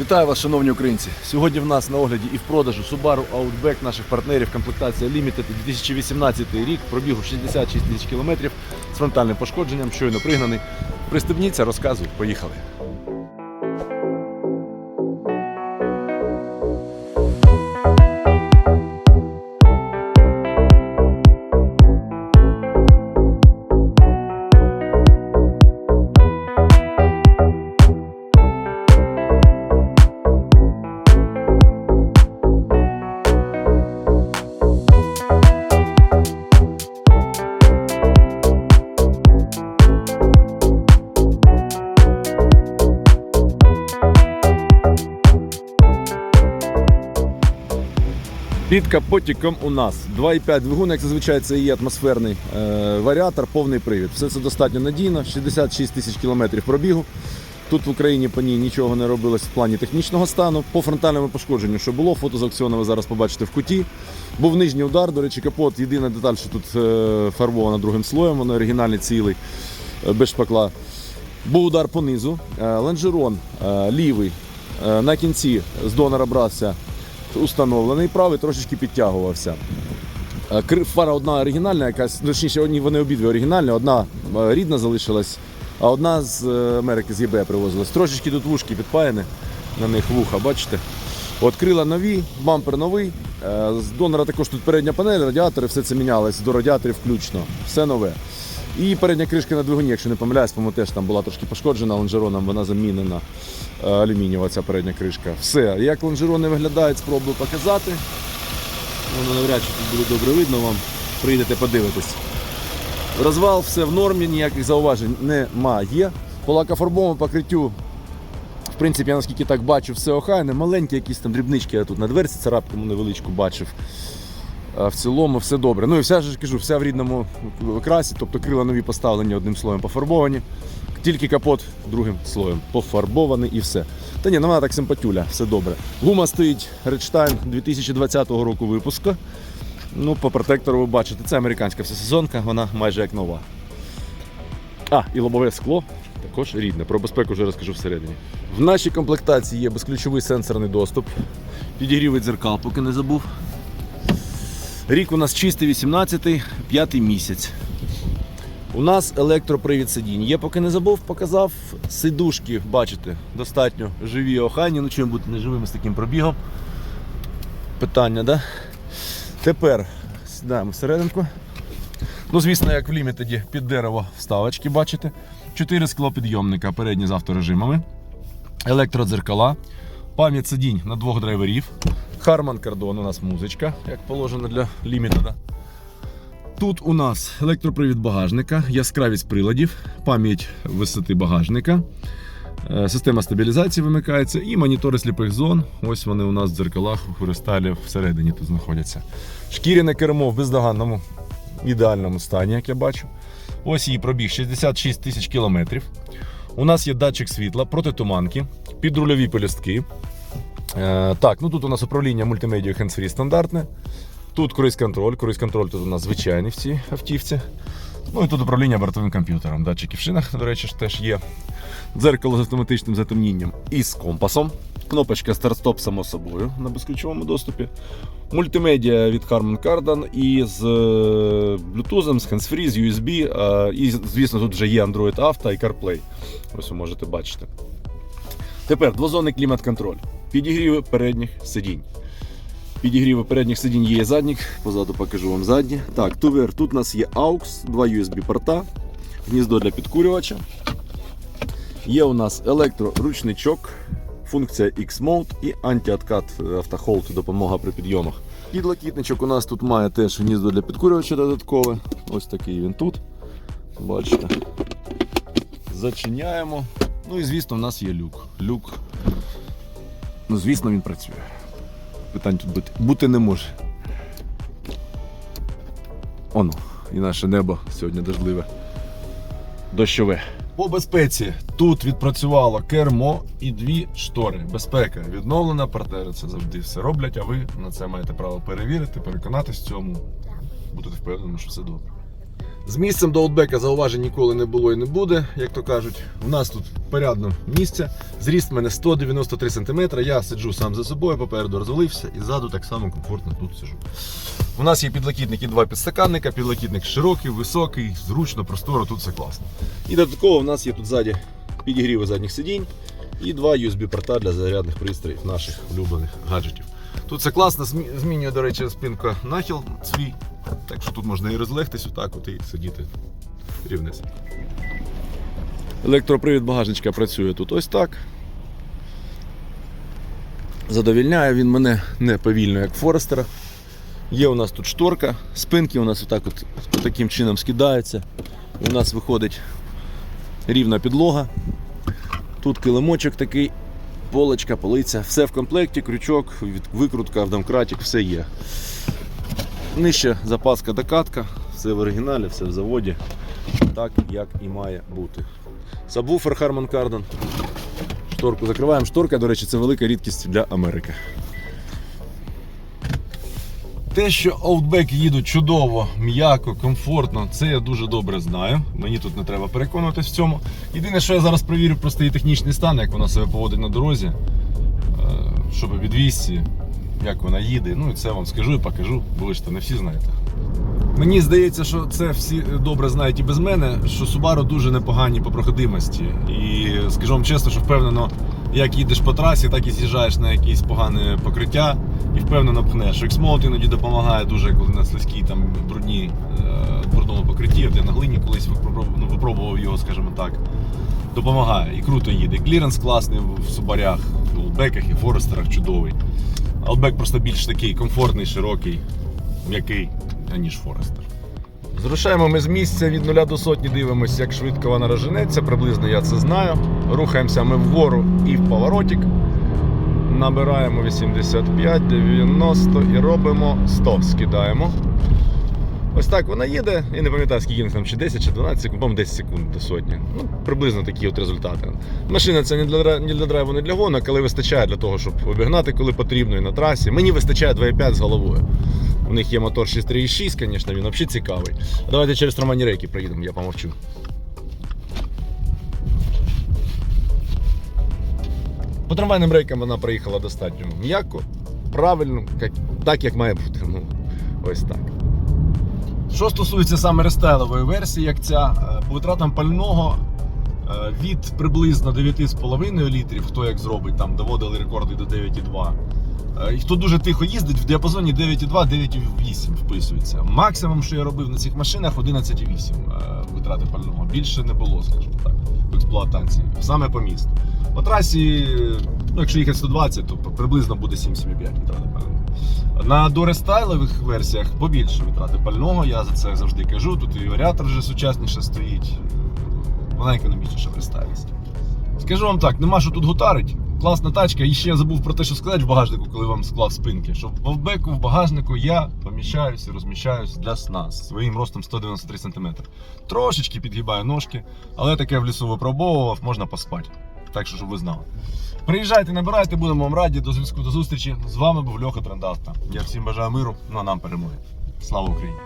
Вітаю вас, шановні українці! Сьогодні в нас на огляді і в продажу Subaru Outback наших партнерів комплектація Limited 2018 рік, пробігу 66 тисяч кілометрів з фронтальним пошкодженням, щойно пригнаний. Пристебніться, розказуй, поїхали. Під капотиком у нас 2,5 двигун, як зазвичай це є атмосферний е, варіатор, повний привід. Все це достатньо надійно, 66 тисяч кілометрів пробігу. Тут в Україні по ній нічого не робилось в плані технічного стану. По фронтальному пошкодженню, що було, фото з аукціону ви зараз побачите в куті. Був нижній удар, до речі, капот. Єдина деталь, що тут е, фарбована другим слоєм, воно оригінальний цілий, е, без шпакла. Був удар по низу. Лонжерон е, лівий на кінці з донора брався установлений, правий трошечки підтягувався. Е, Фара одна оригінальна, якась, точніше, вони обидві оригінальні, одна е, рідна залишилась, а одна з е, Америки з ЄБ привозилась. Трошечки тут вушки підпаяні, на них вуха, бачите? От крила нові, бампер новий. З донора також тут передня панель, радіатори, все це мінялось, до радіаторів включно, все нове. І передня кришка на двигуні, якщо не помиляюсь, по-моєму, теж там була трошки пошкоджена лонжероном, вона замінена е, алюмінієва ця передня кришка. Все. Як лонжерони виглядають, спробую показати. Воно навряд чи тут буде добре видно вам. Прийдете подивитись. Розвал все в нормі, ніяких зауважень немає. По лакофарбовому покриттю, в принципі, я наскільки так бачу, все охайне. Маленькі якісь там дрібнички, я тут на дверці царапку невеличку бачив. А в цілому все добре. Ну і вся ж кажу, вся в рідному красі, тобто крила нові поставлені одним слоєм пофарбовані. Тільки капот другим слоєм пофарбований і все. Та ні, ну вона так симпатюля, все добре. Гума стоїть Redstein 2020 року випуску. Ну, по протектору ви бачите, це американська всесезонка, вона майже як нова. А, і лобове скло також рідне. Про безпеку вже розкажу всередині. В нашій комплектації є безключовий сенсорний доступ. Підігрівий дзеркал, поки не забув. Рік у нас чистий 18-й, п'ятий місяць. У нас електропривід сидінь. Є, поки не забув, показав сидушки, бачите, достатньо живі, охайні. Ну чим бути неживими з таким пробігом. Питання, да? Тепер сідаємо всерединку. Ну, звісно, як в лімітеді під дерево вставочки, бачите. Чотири склопідйомника передні з авторежимами, електродзеркала, пам'ять сидінь на двох драйверів. Harman Kardon у нас музичка, як положено для лімітеда. Тут у нас електропривід багажника, яскравість приладів, пам'ять висоти багажника, е, система стабілізації вимикається і монітори сліпих зон. Ось вони у нас в дзеркалах у хрусталі всередині тут знаходяться. Шкіряне кермо в бездоганному ідеальному стані, як я бачу. Ось її пробіг 66 тисяч кілометрів. У нас є датчик світла, протитуманки, підрульові пелюстки. Е, так, ну тут у нас управління мультимедіа hands-free стандартне. Тут круїз-контроль. Круїз-контроль тут у нас звичайний в цій автівці. Ну і тут управління бортовим комп'ютером. Датчики в шинах, до речі, теж є. Дзеркало з автоматичним затемнінням і з компасом. Кнопочка старт-стоп, само собою, на безключовому доступі. Мультимедіа від Harman Kardon і з е, Bluetooth, з hands-free, з USB. І, звісно, тут вже є Android Auto і CarPlay. Ось ви можете бачити. Тепер двозонний клімат-контроль. Підігріви передніх сидінь. Підігріви передніх сидінь є задніх. Позаду покажу вам задні. Так, тувер. Тут у нас є AUX, два USB порта, гніздо для підкурювача. Є у нас електроручничок, функція X-Mode і антиоткат автохолд, допомога при підйомах. Підлокітничок у нас тут має теж гніздо для підкурювача додаткове. Ось такий він тут. Бачите. Зачиняємо. Ну і звісно, у нас є люк. Люк. Ну, звісно, він працює. Питань тут бути, бути не може. Оно, і наше небо сьогодні дождливе. Дощове. По безпеці тут відпрацювало кермо і дві штори. Безпека відновлена, партнери це завжди все роблять, а ви на це маєте право перевірити, переконатись в цьому. Будете впевнені, що все добре. З місцем до Outback зауважень ніколи не було і не буде, як то кажуть. У нас тут порядно місце. Зріст в мене 193 см. Я сиджу сам за собою, попереду розвалився і ззаду так само комфортно тут сижу. У нас є підлокітник і два підстаканника, підлокітник широкий, високий, зручно, просторо, тут все класно. І додатково у нас є тут ззаді підігріви задніх сидінь і два USB-порта для зарядних пристроїв наших улюблених гаджетів. Тут все класно, змі- змінює, до речі, спинка нахил свій. Так що тут можна і розлегтись отак от і сидіти рівнець. Електропривід багажничка працює тут ось так. Задовільняє він мене не повільно, як Форестера. Є у нас тут шторка, спинки у нас отак от, таким чином скидаються. У нас виходить рівна підлога. Тут килимочок такий, полочка, полиця, все в комплекті, крючок, викрутка, домкратик, все є. Нижче запаска докатка, все в оригіналі, все в заводі, так як і має бути. Сабвуфер Harman Kardon. Шторку закриваємо. Шторка, до речі, це велика рідкість для Америки. Те, що Outback їдуть чудово, м'яко, комфортно, це я дуже добре знаю. Мені тут не треба переконуватись в цьому. Єдине, що я зараз перевірю, просто її технічний стан, як вона себе поводить на дорозі, е, що по підвісці, як вона їде. Ну і це вам скажу і покажу, бо ви ж то не всі знаєте. Мені здається, що це всі добре знають і без мене, що Subaru дуже непогані по проходимості. І скажу вам чесно, що впевнено, як їдеш по трасі, так і з'їжджаєш на якесь погане покриття і впевнено пхнеш. X-Mode іноді допомагає дуже, коли на слизькій там брудні е, брудному покритті. От я на глині колись ну, випробував його, скажімо так. Допомагає і круто їде. Кліренс класний в Субарях, в Олбеках і Форестерах чудовий. Outback просто більш такий комфортний, широкий, м'який, аніж Форестер. Зрушаємо ми з місця від нуля до сотні, дивимося, як швидко вона розженеться. Приблизно я це знаю. Рухаємося ми вгору і в поворотик. Набираємо 85, 90 і робимо 100. Скидаємо. Ось так вона їде. Я не пам'ятаю, скільки там, чи 10, чи 12 секунд, по 10 секунд до сотні. Ну, приблизно такі от результати. Машина це не для, не для драйву, не для гонок, але вистачає для того, щоб обігнати, коли потрібно, і на трасі. Мені вистачає 2,5 з головою. У них є мотор 6.3.6, звісно, він взагалі цікавий. Давайте через трамвайні рейки проїдемо, я помовчу. По трамвайним рейкам вона проїхала достатньо м'яко, правильно, так як має бути. Ну, ось так. Що стосується саме рестайлової версії, як ця, е, по витратам пального е, від приблизно 9,5 літрів, хто як зробить, там доводили рекорди до 9,2. Е, І хто дуже тихо їздить, в діапазоні 9,2-9,8 вписується. Максимум, що я робив на цих машинах, 11,8 е, витрати пального. Більше не було, скажімо так, в експлуатації. Саме по місту. По трасі, ну, якщо їхати 120, то приблизно буде 7,75 витрати пального. На дорестайлових версіях побільше витрати пального, я за це завжди кажу. Тут і варіатор вже сучасніше стоїть. Вона економічніша в рестайлісті. Скажу вам так, нема що тут гутарить. Класна тачка. І ще я забув про те, що сказати в багажнику, коли вам склав спинки. Що в бовбеку, в багажнику я поміщаюся і розміщаюсь для нас своїм ростом 193 см. Трошечки підгибаю ножки, але таке в лісу випробовував, можна поспати. Так що, щоб ви знали. Приїжджайте, набирайте, будемо вам раді. До зв'язку, до зустрічі. З вами був Льоха Трендавта. Я всім бажаю миру, ну а нам перемоги. Слава Україні!